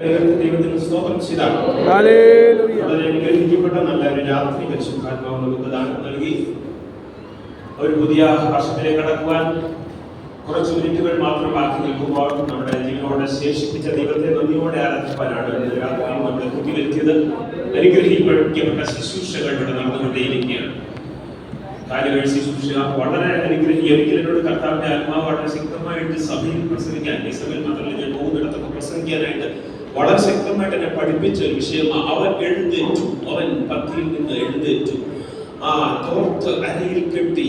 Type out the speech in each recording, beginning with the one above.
ദൈവത്തിന് സ്തോത്രം ചെയ്താണ്. വളരെ അനുഗ്രഹിക്കപ്പെട്ട നല്ല ഒരു രാത്രി പരിശുദ്ധാത്മാവ് നമുക്ക് നൽകി. ഒരു പുതിയ വർഷത്തിലേക്ക് കടക്കുവാൻ കുറച്ച് മിനിറ്റുകൾ മാത്രം ബാക്കി നിൽക്കുമ്പോൾ നമ്മുടെ ജീവനോടെ ശേഷിപ്പിച്ച ദൈവത്തെ നന്ദിയോടെ ആരാധിക്കാനാണ് നമ്മൾ രാത്രി നമ്മൾ കുത്തിവെത്തിയത് അനുഗ്രഹിക്കപ്പെട്ട ശുശ്രൂഷകൾ ഇവിടെ നടന്നുകൊണ്ടേയിരിക്കുകയാണ്. കാര്യങ്ങൾ ശുശ്രൂഷ. വളരെ അനുഗ്രഹി ഒരിക്കലോട് കർത്താവിന്റെ ആത്മാവ് വളരെ ശക്തമായിട്ട് സഭയിൽ പ്രസംഗിക്കാൻ ഈ സഭയിൽ മാത്രമല്ല ഞാൻ പോകുന്നിടത്തൊക്കെ പ്രസംഗിക്കാനായിട്ട് വളരെ ശക്തമായിട്ട് എന്നെ പഠിപ്പിച്ച ഒരു വിഷയമാണ് അവൻ എഴുന്നേറ്റു. അവൻ പത്തിയിൽ നിന്ന് എഴുന്നേറ്റു. ആ തോർത്ത് അരയിൽ കെട്ടി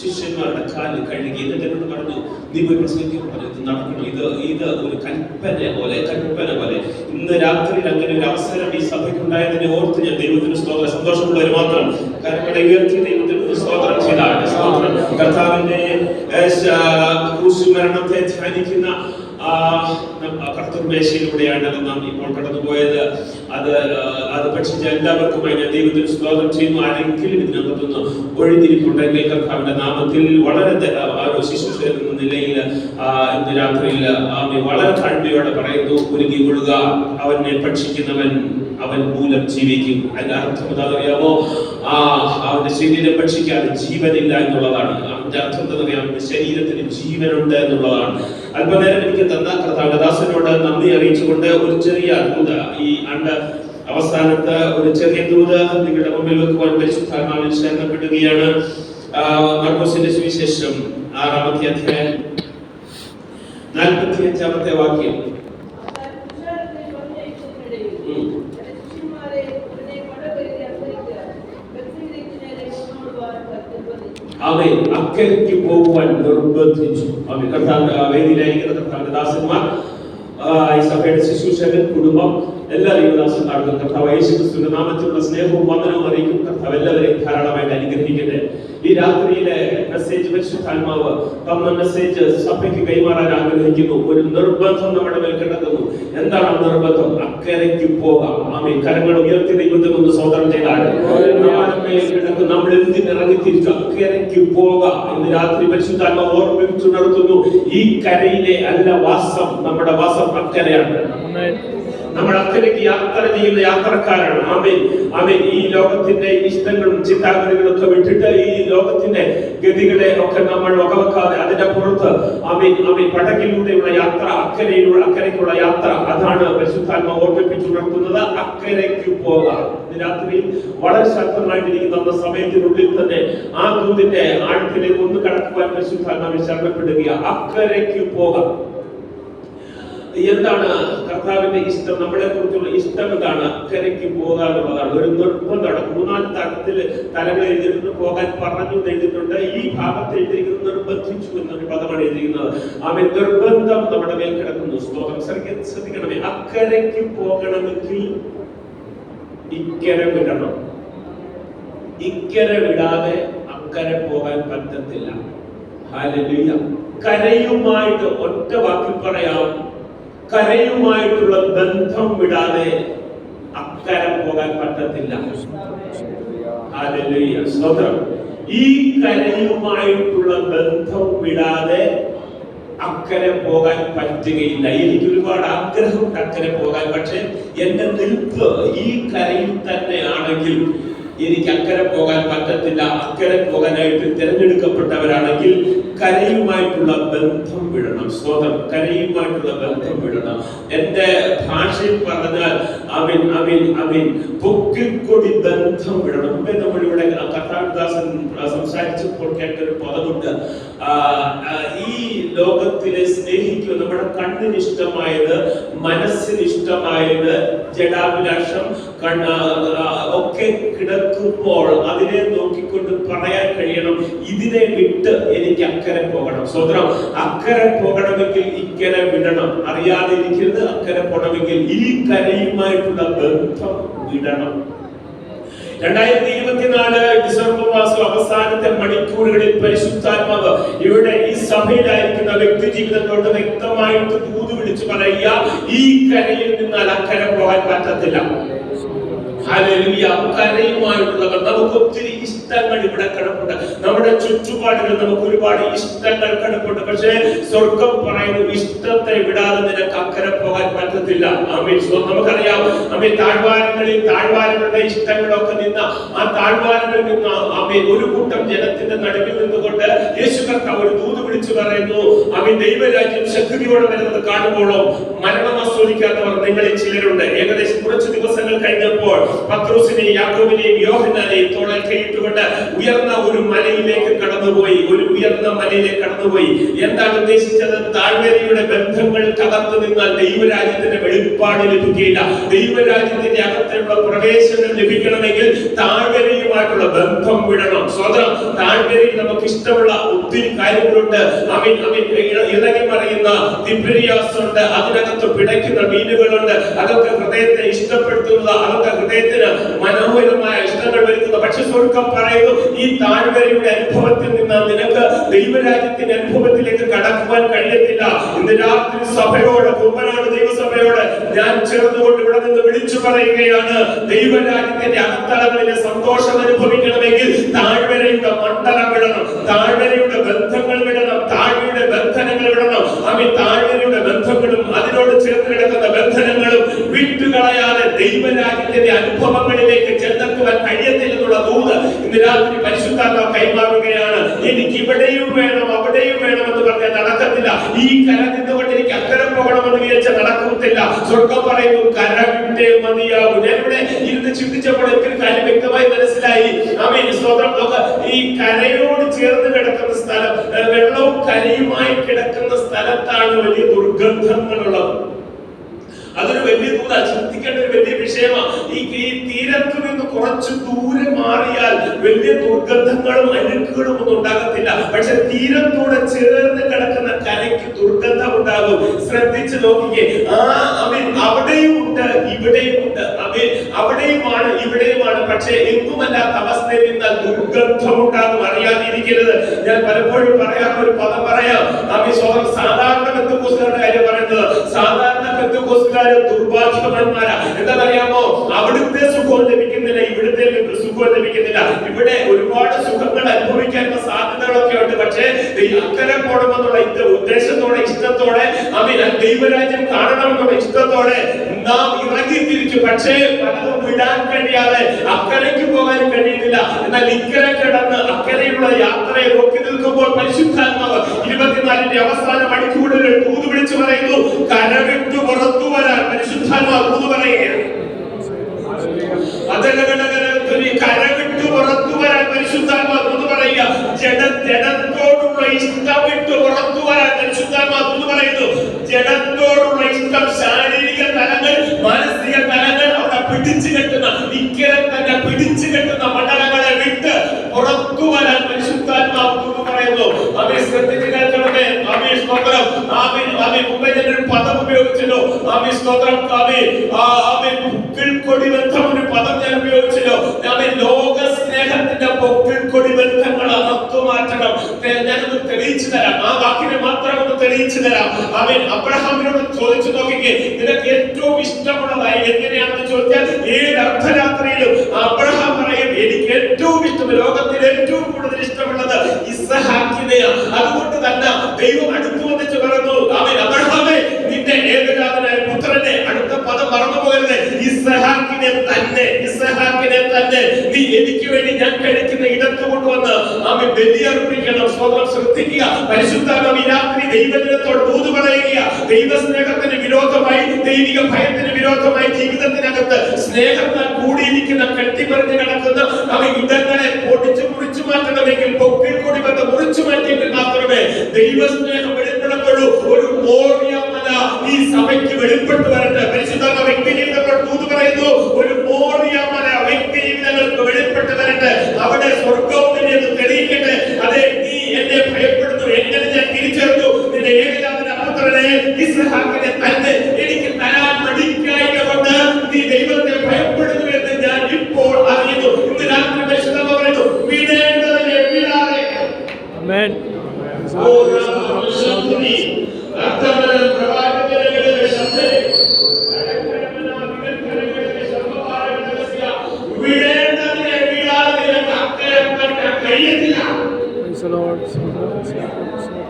ശിഷ്യന്മാരുടെ കാൽ കഴുകി എന്നിട്ട് എന്നോട് പറഞ്ഞു നീ പോയി പ്രസംഗിക്കാൻ പറഞ്ഞു ഇത് നടക്കണം. ഇത് ഇത് ഒരു കൽപ്പന പോലെ കൽപ്പന പോലെ. ഇന്ന് രാത്രിയിൽ അങ്ങനെ ഒരു അവസരം ഈ സഭയ്ക്ക് ഉണ്ടായതിനെ ഓർത്ത് ഞാൻ ദൈവത്തിന് സ്തോത്രം സന്തോഷമുള്ളവർ മാത്രം. കരങ്ങളെ ഉയർത്തി ദൈവത്തിന് സ്തോത്രം ചെയ്താണ് സ്തോത്രം. കർത്താവിന്റെ മരണത്തെ ധ്യാനിക്കുന്ന ആ, കർത്തൃമേശയിലൂടെയാണ് നാം ഇപ്പോൾ കടന്നുപോയത്. അത് അത് ഭക്ഷിച്ച എല്ലാവർക്കുമായി അതിനെ ദൈവത്തിന് സ്വാഗതം ചെയ്യുന്നു. ആരെങ്കിലും ഇതിനകത്തുനിന്ന് ഒഴിഞ്ഞിരിപ്പുണ്ടെങ്കിൽ കർത്താവിന്റെ നാമത്തിൽ വളരെ ആരോ ശിശു എന്ന നിലയിൽ ഇന്ന് രാത്രിയിൽ വളരെ താഴ്മയോടെ പറയുന്നു ഒരുങ്ങി കൊള്ളുക. അവനെ ഭക്ഷിക്കുന്നവൻ അവൻ മൂലം ജീവിക്കും. അതിന്റെ അർത്ഥം എന്താ പറയാമോ ആ അവന്റെ ശരീരം ഭക്ഷിക്കാതെ ജീവനില്ല എന്നുള്ളതാണ്. അവന്റെ അർത്ഥം എന്താണെന്നറിയാം അവന്റെ ശരീരത്തിന് ജീവനുണ്ട് എന്നുള്ളതാണ്. അല്പനേരം എനിക്ക് തന്ന കഥാഗതാസനോട് നന്ദി അറിയിച്ചുകൊണ്ട് ഒരു ചെറിയ അത്ഭുത ഈ അണ്ട അവസാനത്ത് ഒരു ചെറിയ ദൂത് നിങ്ങളുടെ മുമ്പിൽ വെക്കുവാൻ പരിശുദ്ധാത്മാവിൽ ശരണപ്പെടുകയാണ്. മർക്കോസിന്റെ സുവിശേഷം ആറാമത്തെ അധ്യായം. നാൽപ്പത്തി അഞ്ചാമത്തെ വാക്യം. അവൻ അക്കരയ്ക്ക് പോകുവാൻ നിർബന്ധിച്ചു. അവൻ കർത്താവ് ആ വേദിയിലായിരിക്കുന്ന കർത്താവിന്റെ ദാസന്മാർ ഈ സഭയുടെ ശുശ്രൂഷകൻ കുടുംബം എല്ലാ ദൈവദാസന്മാർക്കും കർത്താവ് യേശു ക്രിസ്തുവിന്റെ നാമത്തിലുള്ള സ്നേഹവും വന്ദനവും അറിയിക്കും. കർത്താവ് എല്ലാവരെയും ധാരാളമായിട്ട് അനുഗ്രഹിക്കട്ടെ. ഈ രാത്രിയിലെ മെസ്സേജ് പരിശുദ്ധാത്മാവ് തന്ന മെസ്സേജ് സഭയ്ക്ക് കൈമാറാൻ ആഗ്രഹിക്കുന്നു. ഒരു നിർബന്ധം നമ്മുടെ മേൽ കിടക്കുന്നു. എന്താണ് നിർബന്ധം? അക്കരയ്ക്ക് പോകാം. ആമേ കരങ്ങൾ ഉയർത്തി ദൈവത്തിൽ ഒന്ന് സ്വതന്ത്രം ചെയ്താൽ നമ്മൾ എന്തിന് ഇറങ്ങി തിരിച്ചു അക്കരയ്ക്ക് പോകാം ഇന്ന് രാത്രി പരിശുദ്ധാത്മാവ് ഓർമ്മിപ്പിച്ചു നടത്തുന്നു ഈ കരയിലെ അല്ല വാസം. നമ്മുടെ വാസം അക്കരയാണ്. നമ്മൾ അക്കരയ്ക്ക് യാത്ര ചെയ്യുന്ന യാത്രക്കാരാണ്. ആമേൻ. ആമേൻ. ഈ ലോകത്തിന്റെ ഇഷ്ടങ്ങളും ചിന്താഗതികളും ഒക്കെ വിട്ടിട്ട് ഈ ലോകത്തിന്റെ ഗതികളെ ഒക്കെ നമ്മൾ വകവെക്കാതെ അതിന്റെ പുറത്ത് ആമേൻ ആമേൻ പടകിലൂടെയുള്ള യാത്ര അക്കരയിലുള്ള അക്കരയ്ക്കുള്ള യാത്ര അതാണ് പരിശുദ്ധാത്മ ഓർമ്മിപ്പിച്ചുണർത്തുന്നത് അക്കരയ്ക്ക് പോകാം. രാത്രിയിൽ വളരെ ശക്തമായിട്ടിരിക്കുന്ന സമയത്തിനുള്ളിൽ തന്നെ ആ ദൂതിന്റെ ആഴത്തിലേക്ക് ഒന്ന് കടക്കുവാൻ പരിശുദ്ധാത്മാവിൽ ശരണപ്പെടുക അക്കരയ്ക്ക് പോകാം. എന്താണ് കർത്താവിന്റെ ഇഷ്ടം? നമ്മളെ കുറിച്ചുള്ള ഇഷ്ടം എന്താണ്? അക്കരയ്ക്ക് പോകുക എന്നുള്ളതാണ് ഒരു നിർബന്ധമാണ് മൂന്നാൽ തരത്തിൽ തലങ്ങൾ എഴുതിയിട്ടുണ്ട്. പോകാൻ പറഞ്ഞു എഴുതിയിട്ടുണ്ട്. ഈ ഭാഗത്ത് എഴുതിയിരിക്കുന്നത് നിർബന്ധിച്ചു എന്നൊരു പദമാണ് എഴുതിയിരിക്കുന്നത്. അവൻ നിർബന്ധം നമ്മുടെ മേൽ കിടക്കുന്നു. ശ്ലോകം ശ്രദ്ധി- ശ്രദ്ധിക്കണമേ. അക്കരയ്ക്ക് പോകണമെങ്കിൽ ഇക്കര വിടണം. ഇക്കര വിടാതെ അക്കരെ പോകാൻ പറ്റത്തില്ല. കരയുമായിട്ട് ഒറ്റ വാക്കിൽ പറയാം. കരയുമായിട്ടുള്ള ബന്ധം വിടാതെ അക്കരം പോകാൻ പറ്റത്തില്ല. ഈ കരയുമായിട്ടുള്ള ബന്ധം വിടാതെ അക്കരെ പോകാൻ പറ്റുകയില്ല. എനിക്ക് ഒരുപാട് ആഗ്രഹമുണ്ട് അക്കരെ പോകാൻ. പക്ഷെ എന്റെ നിൽപ്പ് ഈ കരയിൽ തന്നെ ആണെങ്കിൽ എനിക്ക് അക്കരെ പോകാൻ പറ്റത്തില്ല. അക്കരെ പോകാനായിട്ട് തിരഞ്ഞെടുക്കപ്പെട്ടവരാണെങ്കിൽ കരയുമായിട്ടുള്ള ബന്ധം വിടണം. സ്വതം കരയുമായിട്ടുള്ള ബന്ധം വിടണം. എന്റെ ഭാഷയിൽ പറഞ്ഞാൽ അവൻ അവൻ അവൻ. പൊക്കിക്കൊടി ബന്ധം വിടണം. മുമ്പേ നമ്മൾ ഇവിടെ കർത്താവിദാസൻ സംസാരിച്ചപ്പോൾ കേട്ട ഒരു പദമുണ്ട് ഈ ലോകത്തിലെ സ്നേഹിക്കുക നമ്മുടെ കണ്ണിന് ഇഷ്ടമായത് മനസ്സിന് ഇഷ്ടമായത് ജഡാഭിലാഷം ഒക്കെ കിടക്കുമ്പോൾ അതിനെ നോക്കിക്കൊണ്ട് പറയാൻ കഴിയണം ഇതിനെ വിട്ട് എനിക്ക് അക്കരെ പോകണം. സ്വതന്ത്രം അക്കരെ പോകണമെങ്കിൽ ഇക്കരെ വിടണം. അറിയാതെ ഇരിക്കരുത് അക്കരെ പോകണമെങ്കിൽ ഈ കരയുമായിട്ടുള്ള ബന്ധം വിടണം. രണ്ടായിരത്തി ഇരുപത്തിനാല് ഡിസംബർ മാസം അവസാനത്തെ മണിക്കൂറുകളിൽ പരിശുദ്ധാത്മാവ് ഇവിടെ ഈ സഭയിലായിരിക്കുന്ന വ്യക്തി ജീവിതത്തോട് വ്യക്തമായിട്ട് തൂതു വിളിച്ചു പറയുക ഈ കരയിൽ നിന്നാൽ അക്കരെ പോകാൻ പറ്റത്തില്ല. ഹല്ലേലൂയ. കരയുമായിട്ടുള്ള. നമുക്ക് ഒത്തിരി ഇഷ്ടങ്ങൾ ഇവിടെ കിടപ്പുണ്ട്. നമ്മുടെ ചുറ്റുപാടുകൾ നമുക്ക് ഒരുപാട് ഇഷ്ടങ്ങൾ കിടപ്പുണ്ട്. പക്ഷേ സ്വർഗം പറയുന്നു ഇഷ്ടത്തെ വിടാതെ നിനക്ക് അക്കരെ പോകാൻ പറ്റത്തില്ല. അമീൻ നമുക്കറിയാം ആമീൻ താഴ്വാരങ്ങളിൽ താഴ്വാരങ്ങളുടെ ഇഷ്ടങ്ങളൊക്കെ നിന്ന ആ താഴ്വാരങ്ങളിൽ നിന്ന് ആമീൻ ഒരു കൂട്ടം ജനത്തിന്റെ നടുവിൽ നിന്നുകൊണ്ട് യേശു കർത്താവ് ഒരു ദൂത് വിളിച്ചു പറയുന്നു ആമീൻ ദൈവരാജ്യം ശക്തിയോടെ വരുന്നത് കാണുമ്പോഴോ മരണം ആസ്വദിക്കാത്തവർ നിങ്ങളിൽ ചിലരുണ്ട്. ഏകദേശം കുറച്ച് ദിവസങ്ങൾ കഴിഞ്ഞപ്പോൾ പത്രോസിനെയും യാക്കോബിനെയും യോഹനാനെയും തോളൽ കൈയിട്ടുകൊണ്ട് ഉയർന്ന ഒരു മലയിലേക്ക് കടന്നുപോയി ഒരു ഉയർന്ന മലയിലേക്ക് കടന്നുപോയി. എന്താണ് ഉദ്ദേശിച്ചത്? താഴ്വരയുടെ ബന്ധങ്ങൾ തകർത്ത് നിന്നാൽ ദൈവരാജ്യത്തിന്റെ വെളിപ്പാട് ലഭിക്കില്ല ദൈവരാജ്യത്തിന്റെ അകത്തുള്ള പ്രവേശനം ലഭിക്കണമെങ്കിൽ താഴ്വരയുമായിട്ടുള്ള ബന്ധം വിടണം. സ്വതം താഴ്വരയിൽ നമുക്ക് ഇഷ്ടമുള്ള ഒത്തിരി കാര്യങ്ങളുണ്ട്. അമിൻ അമിൻ. ഇളകി മറിയുന്ന തിബ്രിയാസുണ്ട്. അതിനകത്ത് പിടയ്ക്കുന്ന മീനുകളുണ്ട്. അതൊക്കെ ഹൃദയത്തെ ഇഷ്ടപ്പെടുത്തുന്ന അതൊക്കെ ഹൃദയത്തിന് മനോഹരമായ ഇഷ്ടങ്ങൾ വരുത്തുന്ന. പക്ഷെ സ്വർഗം പറയുന്നു ഈ താഴ്വരയുടെ അനുഭവത്തിൽ നിന്ന് നിനക്ക് ദൈവരാജ്യത്തിന്റെ അനുഭവത്തിലേക്ക് കടക്കുവാൻ കഴിയത്തില്ല. ഇന്ന് രാത്രി സഭയോട് കുമ്പനാട് ദൈവസഭയോട് ഞാൻ ചേർന്നുകൊണ്ട് ഇവിടെ നിന്ന് വിളിച്ചു പറയുകയാണ് ദൈവരാജ്യത്തിന്റെ അകത്തളങ്ങളിലെ സന്തോഷം അനുഭവിക്കണമെങ്കിൽ താഴ്വരയുടെ മണ്ഡലം വിടണം താഴ്വരയുടെ ബന്ധങ്ങൾ വിടണം താഴ്വരയുടെ ബന്ധനങ്ങൾ വിടണം. അവൻ താഴ്വരയുടെ ബന്ധങ്ങളും അതിനോട് ചേർന്ന് കിടക്കുന്ന ബന്ധനങ്ങളും വിട്ടുകളയാതെ ദൈവരാജ്യത്തിന്റെ അനുഭവങ്ങളിൽ കഴിയത്തില്ലെന്നുള്ള ദൂത് ഇന്ന് രാത്രി പരിശുദ്ധാത്മ കൈമാറുകയാണ്. എനിക്ക് ഇവിടെയും വേണം അവിടെയും വേണം എന്ന് പറഞ്ഞാൽ നടക്കത്തില്ല. ഈ കര നിന്നുകൊണ്ട് എനിക്ക് അക്കരെ പോകണമെന്ന് വിചാരിച്ച നടക്കത്തില്ല. സ്വർഗം പറയുന്നു കര വിട്ടേ മതിയാകും. ഞാൻ ഇവിടെ ഇരുന്ന് ചിന്തിച്ചപ്പോൾ എനിക്കൊരു കാര്യം വ്യക്തമായി മനസ്സിലായി. ആമേൻ. സ്തോത്രം. ഈ കരയോട് ചേർന്ന് കിടക്കുന്ന സ്ഥലം വെള്ളവും കരയുമായി കിടക്കുന്ന സ്ഥലത്താണ് വലിയ ദുർഗന്ധങ്ങളുള്ളത്. അതൊരു വലിയ ദൂത ചിന്തിക്കേണ്ട ഒരു വലിയ വിഷയമാണ് ഈ ഈ തീരത്ത് നിന്ന് കുറച്ച് ദൂരെ മാറിയാൽ വലിയ ദുർഗന്ധങ്ങളും അഴുക്കുകളും ഒന്നും ഉണ്ടാകത്തില്ല. പക്ഷെ തീരത്തോടെ ചേർന്ന് കിടക്കുന്ന കരയ്ക്ക് ദുർഗന്ധം ഉണ്ടാകും. ശ്രദ്ധിച്ചു നോക്കിക്കേ. ആ അവൻ അവിടെയും ഉണ്ട് ഇവിടെയും ഉണ്ട് അവൻ അവിടെയുമാണ് ഇവിടെയുമാണ്. പക്ഷേ എങ്ങുമല്ലാത്ത അവസ്ഥയിൽ നിന്ന് ദുർഗന്ധം ഉണ്ടാകും അറിയാതിരിക്കരുത്. ഞാൻ പലപ്പോഴും പറയാത്ത ഒരു പദം പറയാം. അവൻ സാധാരണ ബന്ധുക്കോസുകാരുടെ കാര്യം പറയുന്നത് സാധാരണ ബന്ധുക്കോസുകാർ ദുർഭാഗ്യവാന്മാരാ. എന്താണെന്നറിയാമോ? അവിടുത്തെ സുഖം ലഭിക്കുന്നില്ല ഇവിടുത്തെ സുഖം ലഭിക്കുന്നില്ല. ഇവിടെ ഒരുപാട് സുഖങ്ങൾ അനുഭവിക്കാനുള്ള സാധ്യതകളൊക്കെ ഉണ്ട്. പക്ഷേ അക്കരെ പോകണമെന്നുള്ള ഇത് ഉദ്ദേശത്തോടെ ഇഷ്ടത്തോടെ അവൻ ദൈവരാജ്യം കാണണമെന്നുള്ള ഇഷ്ടത്തോടെ നാം ഇറങ്ങി തിരിച്ചു. പക്ഷേ പലതും വിടാൻ കഴിയാതെ അക്കരയ്ക്ക് പോകാൻ കഴിയുന്നില്ല. എന്നാൽ ഇക്കരെ കിടന്ന് അക്കരയുള്ള യാത്രയെ നോക്കി നിൽക്കുമ്പോൾ പരിശുദ്ധാത്മാവ് ഇരുപത്തിനാലിന്റെ അവസാന മണിക്കൂറുകൾ തൂത് വിളിച്ചു പറയുന്നു കരവിട്ടു പുറത്തു വരാൻ പരിശുദ്ധാത്മാവ് തൂത് പറയുകയാണ് അതലകടകരത്തിൽ കരവിട്ടു പുറത്തു വരാൻ പരിശുദ്ധാത്മാവ് തൂത് പറയുക ജഡ ജഡത്തോടുള്ള ഇഷ്ടം വിട്ടു പുറത്തു വരാൻ പരിശുദ്ധാത്മാവ് തൂത് പറയുന്നു ജഡത്തോടുള്ള ഇഷ്ടം ശാരീരിക തലങ്ങൾ മാനസിക തലങ്ങൾ അവിടെ പിടിച്ചു കെട്ടുന്ന ഇക്കരം തന്നെ പിടിച്ചു കെട്ടുന്ന മണ്ഡലങ്ങളെ വിട്ട് പുറത്തു വരാൻ പരിശുദ്ധാത്മാവ് തൂത് പറയുന്നു അവയെ ശ്രദ്ധിച്ചു കേൾക്കണമേ അവയെ സ്തോത്രം. ആമീൻ ആമീൻ. മുമ്പേ ഞാൻ ഒരു പദം ഉപയോഗിച്ചല്ലോ ആമീൻ സ്തോത്രം. ആമീൻ. ആമീൻ. പൊക്കിൾ കൊടി ബന്ധം തരാം. ആ വാക്കിനെ മാത്രം ഒന്ന് തെളിയിച്ചു തരാം. അവൻ അബ്രഹാമിനോട് ചോദിച്ചു നോക്കിക്കേ നിനക്ക് ഏറ്റവും ഇഷ്ടമുള്ളതായി എങ്ങനെയാണെന്ന് ചോദിച്ചാൽ ഏത് അർദ്ധരാത്രിയിലും? അബ്രഹാം പറയും എനിക്ക് ഏറ്റവും ഇഷ്ടം ലോകത്തിൽ ഏറ്റവും കൂടുതൽ ഇഷ്ടമുള്ളത് ഇസ്ഹാക്കിനെയാണ് അതുകൊണ്ട് തന്നെ ദൈവം അടുത്തു വന്നിച്ച് പറഞ്ഞു അവൻ അബ്രഹാമേ നിന്റെ ഏകജാതനായ പുത്രനെ അടുത്ത പദം മറന്നു പോകരുത് ഇസ്ഹാക്കിനെ തന്നെ ഇസ്ഹാക്കിനെ തന്നെ നീ എനിക്ക് വേണ്ടി ഞാൻ കഴിക്കുന്ന ഇടത്ത് കൊണ്ടുവന്ന് അവൻ ബലിയർപ്പിക്കണം സ്വന്തം ശ്രദ്ധിക്കുക. പരിശുദ്ധ രാത്രി ദൈവദിനത്തോട് ദൂത് പറയുക ദൈവസ്നേഹത്തിന് വിരോധമായി ദൈവിക ഭയത്തിന് വിരോധമായി ജീവിതത്തിനകത്ത് സ്നേഹത്താൽ കൂടിയിരിക്കുന്ന കെട്ടിപ്പറിഞ്ഞ് കിടക്കുന്ന അവ ഇടങ്ങളെ പൊടിച്ചു മുറിച്ചു മാറ്റണമെങ്കിൽ പൊക്കിൽ കൂടി വന്ന് മുറിച്ചു മാറ്റിയെങ്കിൽ മാത്രമേ ദൈവസ്നേഹം വെളിപ്പെടപ്പെടുള്ളൂ ഒരു മോറിയമല ഈ സഭയ്ക്ക് വെളിപ്പെട്ടു വരട്ടെ. പരിശുദ്ധ വ്യക്തി ജീവിതങ്ങൾ the Lord.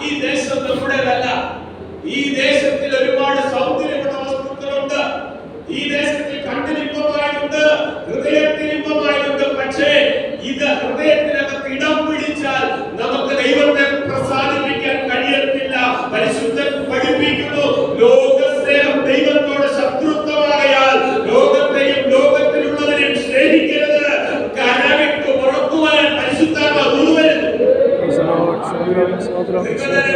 ഈ ദേശം നമ്മുടേതല്ല. ഈ ദേശത്തിൽ ഒരുപാട് സൗന്ദര്യം মাত্র।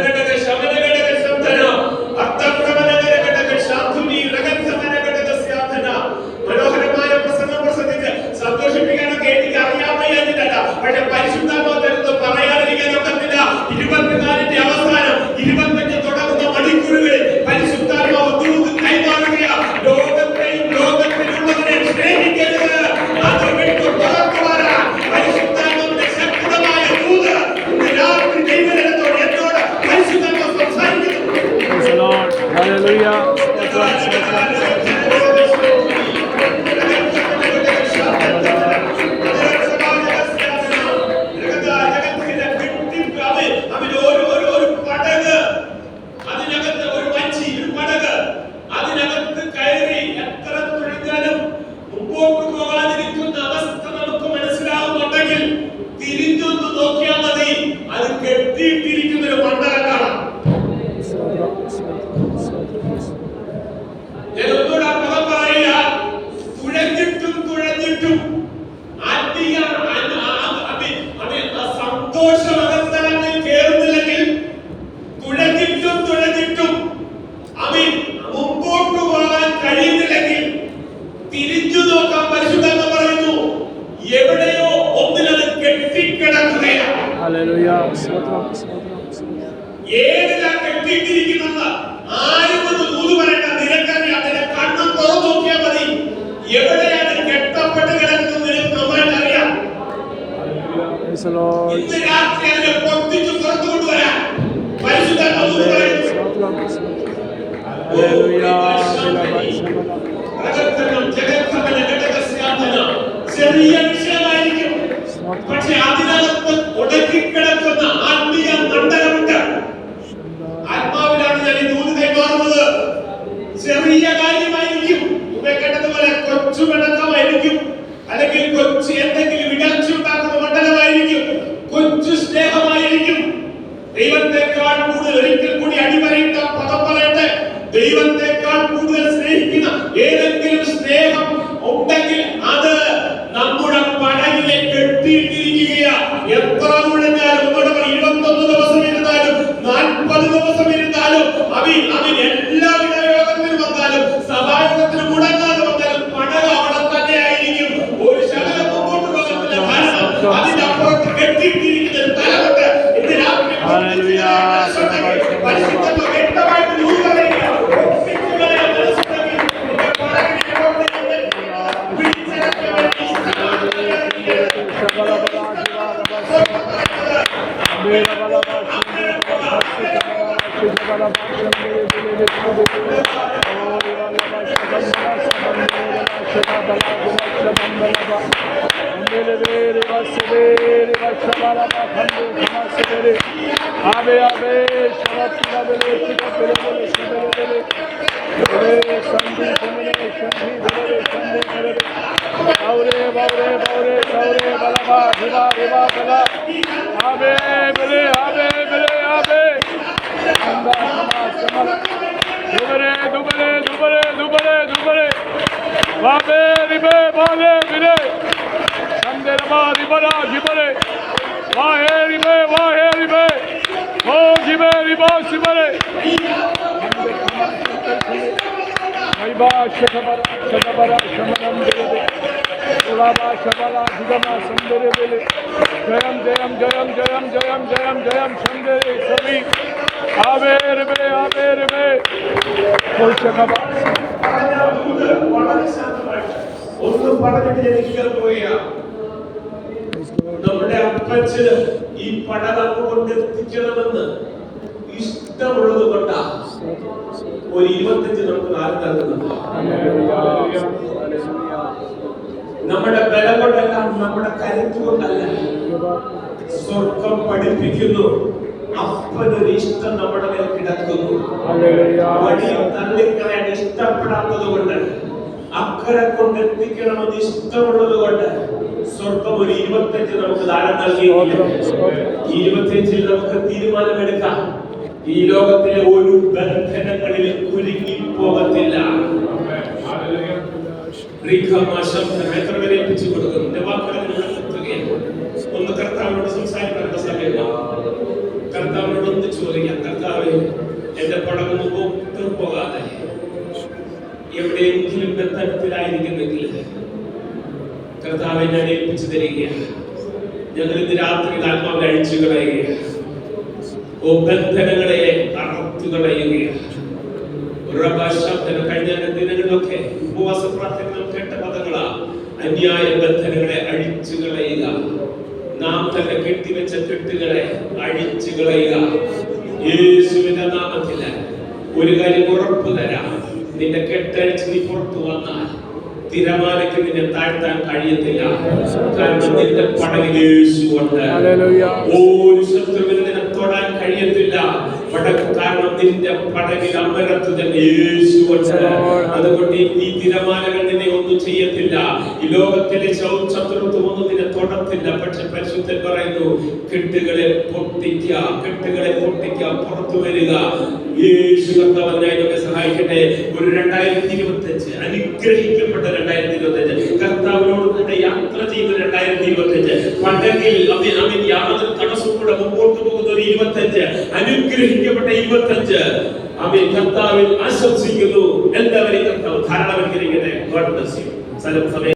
വലിയ കാര്യമായിരിക്കും. ഉപേക്കേണ്ടതുപോലെ കൊച്ചു പിണക്കമായിരിക്കും അല്ലെങ്കിൽ കൊച്ചു എന്തെങ്കിലും severe, va severe, va şabala va kandu kama severe. Abe abe, şabat kila bele, kila bele bele, şibele bele. Bele, sandu kumene, şanhi bele, şandu bele. Bavre, bavre, bavre, bavre, balaba, riba, riba, bala. Abe bele, abe bele, abe. Kanda kama şabala. Dubere, dubere, dubere, dubere, dubere. Vabe, ribe, vabe, bile. derma ribala ribale. Vahe ribe vahe ribe. O ribe riba sibale. Kayba şakabara şakabara şamalam derede. Kulaba şabala dudama sındere bele. Jayam jayam jayam jayam jayam jayam jayam sındere sabi. Ave ribe ave ribe. Kol şakabara. Onu para getirmek istiyorum ya. നമ്മുടെ അപ്പച്ചന് ഈ പഠനം കൊണ്ട് എത്തിക്കണമെന്ന് ഇഷ്ടമുള്ളത് കൊണ്ടാ ഒരു ഇരുപത്തഞ്ച് നമുക്ക് നാല് തരുന്നത്. നമ്മുടെ ബലം കൊണ്ടല്ല നമ്മുടെ കരുത്ത് കൊണ്ടല്ല. സ്വർഗം പഠിപ്പിക്കുന്നു. അപ്പനൊരു ഇഷ്ടം നമ്മുടെ മേൽ കിടക്കുന്നു. വഴിയിൽ തള്ളിക്കളയാൻ ഇഷ്ടപ്പെടാത്തത് കൊണ്ട് അക്കരെ കൊണ്ട് എത്തിക്കണമെന്ന് ഇഷ്ടമുള്ളത് കൊണ്ട് സ്വർഗം ഒരു ഇരുപത്തഞ്ച് നമുക്ക് ദാനം നൽകി ഇരുപത്തിയഞ്ചിൽ നമുക്ക് തീരുമാനമെടുക്കാം. ഈ ലോകത്തിലെ ഒരു ബന്ധനങ്ങളിൽ കുരുങ്ങി പോകത്തില്ല. എത്ര പേരെ ഏൽപ്പിച്ചു കൊടുക്കും എന്റെ വാക്കുകൾ നിങ്ങൾ നിർത്തുകയാണ് ഒന്ന് കർത്താവിനോട് സംസാരിക്കേണ്ട സമയമാണ് കർത്താവിനോട് ഒന്ന് ചോദിക്കാം കർത്താവെ എന്റെ പടം മുമ്പോട്ട് പോകാതെ എവിടെയെങ്കിലും ബന്ധനത്തിലായിരിക്കുന്നെങ്കിൽ കർത്താവെ ഏൽപ്പിച്ചു തരികയാണ് ഞങ്ങൾ ഇന്ന് രാത്രി ആത്മാവ് കഴിച്ചു കളയുകയാണ്. ബന്ധനങ്ങളെ അറുത്തു കളയുകയാണ്. കഴിഞ്ഞ ദിനങ്ങളിലൊക്കെ ഉപവാസ പ്രാർത്ഥനകൾ കേട്ട പദങ്ങളാ അന്യായ ബന്ധനങ്ങളെ അഴിച്ചു കളയുക. നാം തന്നെ കെട്ടിവെച്ച കെട്ടുകളെ അഴിച്ചു കളയുക. യേശുവിന്റെ നാമത്തിൽ ഒരു കാര്യം ഉറപ്പ് തരാം നിന്റെ കെട്ടഴിച്ച് നീ പുറത്തു വന്നാൽ തിരമാലയ്ക്ക് നിന്നെ താഴ്ത്താൻ കഴിയത്തില്ല. കാരണം നിന്റെ പടകിൽ Hallelujah. ഒരു ശത്രുവിന് നിന്നെ തൊടാൻ കഴിയത്തില്ല. പട- കാരണം നിന്റെ പടകിൽ അമരത്തുതൻ യേശുവുണ്ട് അതുകൊണ്ട് ഈ- തിരമാലകൾ നിന്നെ ഒന്നും ചെയ്യത്തില്ല. ഈ ലോകത്തിലെ ശത്രുത്വം ഒന്നും നിന്നെ തൊടത്തില്ല. പക്ഷെ പരിശുദ്ധൻ പറയുന്നു കെട്ടുകളെ പൊട്ടിക്ക കെട്ടുകളെ പൊട്ടിക്ക പുറത്തു വരിക. യേശു കർത്താവിനായി നമ്മെ സഹായിക്കട്ടെ. ഒരു രണ്ടായിരത്തി ഇരുപത്തി അഞ്ച് അനുഗ്രഹിക്കപ്പെട്ട രണ്ടായിരത്തി ഇരുപത്തി അഞ്ച് കർത്താവിനോട് യാത്ര ചെയ്ത രണ്ടായിരത്തി ഇരുപത്തി അഞ്ച് പടകിൽ അതിൽ യാതൊരു കൂടെ മുമ്പോട്ട് പോകുന്ന ഒരു ഇരുപത്തി അനുഗ്രഹിക്കപ്പെട്ട ഇരുപത്തഞ്ച്. അവൻ കർത്താവിൽ ആശംസിക്കുന്നു. എല്ലാവരെയും കർത്താവ് സമയം